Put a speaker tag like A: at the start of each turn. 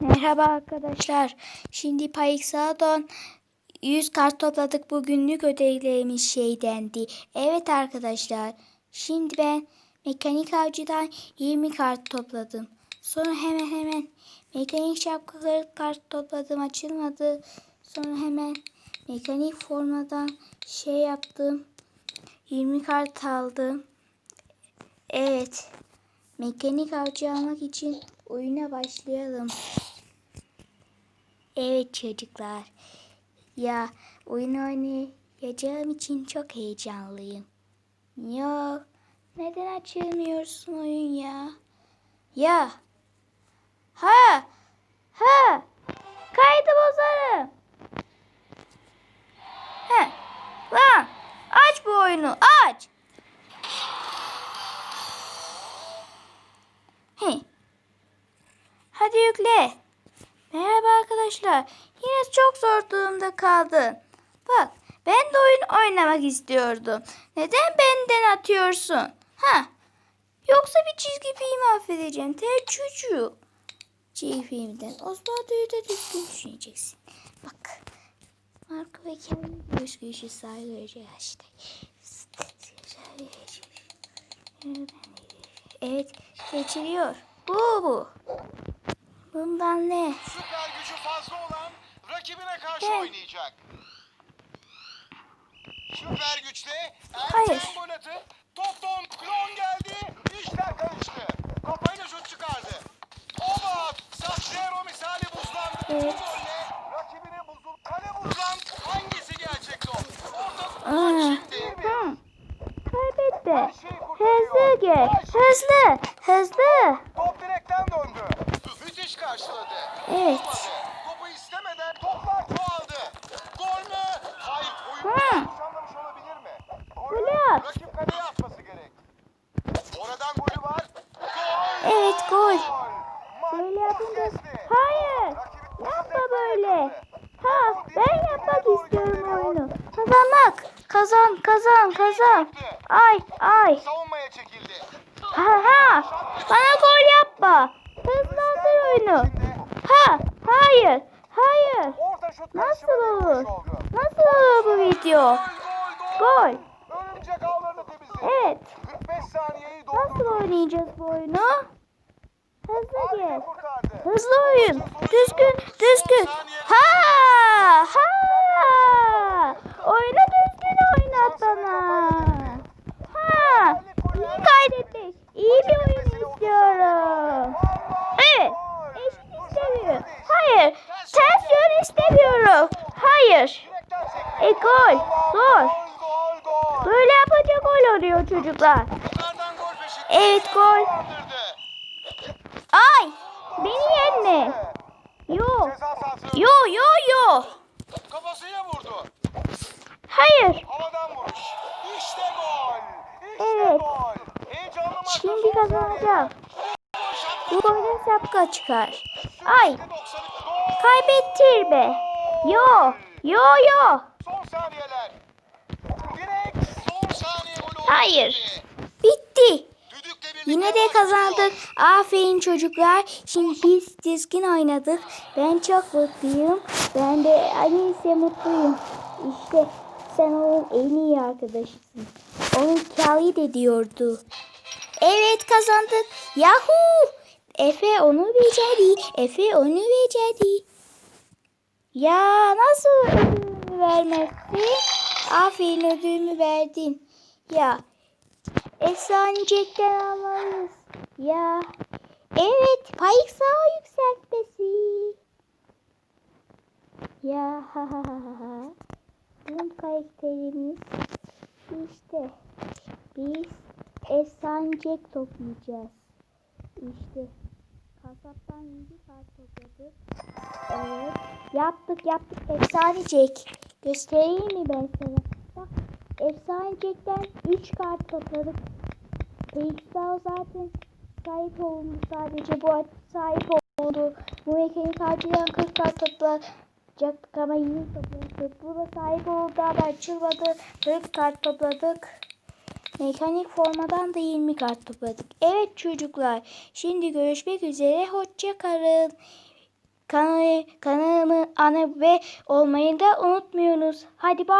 A: Merhaba arkadaşlar. Şimdi Payixadon 100 kart topladık. Bugünlük ödevlerimiz şey dendi. Evet arkadaşlar. Şimdi ben mekanik avcıdan 20 kart topladım. Sonra hemen hemen mekanik şapkaları kart topladım. Açılmadı. Sonra hemen mekanik formadan şey yaptım. 20 kart aldım. Evet. Mekanik avcı almak için oyuna başlayalım. Evet çocuklar. Ya oyun oynayacağım için çok heyecanlıyım. Ya neden açılmıyorsun oyun ya? Ya. Ha. Ha. Kaydı bozarım. He. Hadi yükle. Merhaba arkadaşlar. Yine çok zor durumda kaldın. Bak ben de oyun oynamak istiyordum. Neden benden atıyorsun? Ha? Yoksa bir çizgi film affedeceğim. Ter çocuğu. Çizgi filmden. Osmanlı'yı da düzgün düşüneceksin. Bak. Marco ve kendi göz gücü saygıcı işte. Evet geçiriyor. Bu bu. Bundan ne?
B: Süper gücü fazla olan rakibine karşı
A: Evet.
B: oynayacak. Süper güçle
A: Hayır.
B: gol atıp toptan klon geldi. İşler karıştı. Kafayla şut çıkardı. Oba! Saçero misali buzlandı. Bu
A: Evet.
B: golle rakibine buzul. Kale buzlan. Hangisi gerçek top? Orta
A: Aa, Hızlı gel. Hızlı. Hızlı.
B: Top direkten döndü. Müthiş karşıladı.
A: Evet.
B: Topu istemeden toplar çoğaldı. Gol mü? Hayır. Oyun
A: Kazan kazan. Ay ay.
B: Savunmaya çekildi.
A: Ha ha. Bana gol yapma. Hızlandır oyunu. Ha hayır. Hayır. Nasıl olur? Nasıl olur bu video?
B: Gol.
A: Evet.
B: 45 saniyeyi
A: Nasıl oynayacağız bu oyunu? Hızlı gel. Hızlı oyun. Düzgün, düzgün. Ha! Ha! Oynat bana. Ha! İyi kaydettik. İyi bir oyun istiyorum. Evet. Eşit istemiyorum. Hayır. Ters yön istemiyorum. Hayır. E gol.
B: Gol.
A: Böyle yapınca gol oluyor çocuklar. Evet gol. Ay! Beni yenme. Yo. Yo yo yo.
B: Kafasıyla vurdu.
A: Hayır.
B: Havadan vuruş. İşte gol. İşte
A: Evet.
B: gol. Heyecanlı maçta
A: Şimdi
B: son
A: kazanacağım. Bu golden şapka çıkar. Ay.
B: %90'ı gol.
A: Kaybettir be. Yo. Yo yo. Hayır. Bitti. Yine de kazandık. Aferin çocuklar. Şimdi biz dizgin oynadık. Ben çok mutluyum. Ben de anneyse mutluyum. İşte sen onun en iyi arkadaşısın. Onun kâli de diyordu. Evet kazandık. Yahoo! Efe onu becerdi. Efe onu becerdi. Ya nasıl ödülümü vermezsin? Aferin ödülümü verdin. Ya Efsanecekten almalıyız. Ya. Evet. Payık sağ yükseltmesi. Ya ha ha ha ha. Bizim karakterimiz işte biz efsanecek toplayacağız. İşte kasaptan yedi kart topladık. Evet. Yaptık yaptık efsanecek. Göstereyim mi ben sana? Bak efsanecekten 3 kart topladık. Pixel zaten sahip oldu sadece bu sahip oldu. Bu mekanik harcayan 40 kart toplayacaktık ama 20 topladık. Bu da sahip oldu ama açılmadı. 40 kart topladık. Mekanik formadan da 20 kart topladık. Evet çocuklar şimdi görüşmek üzere. Hoşça kalın. kanalı, kanalımı ana ve olmayı da unutmuyorsunuz. Hadi bay.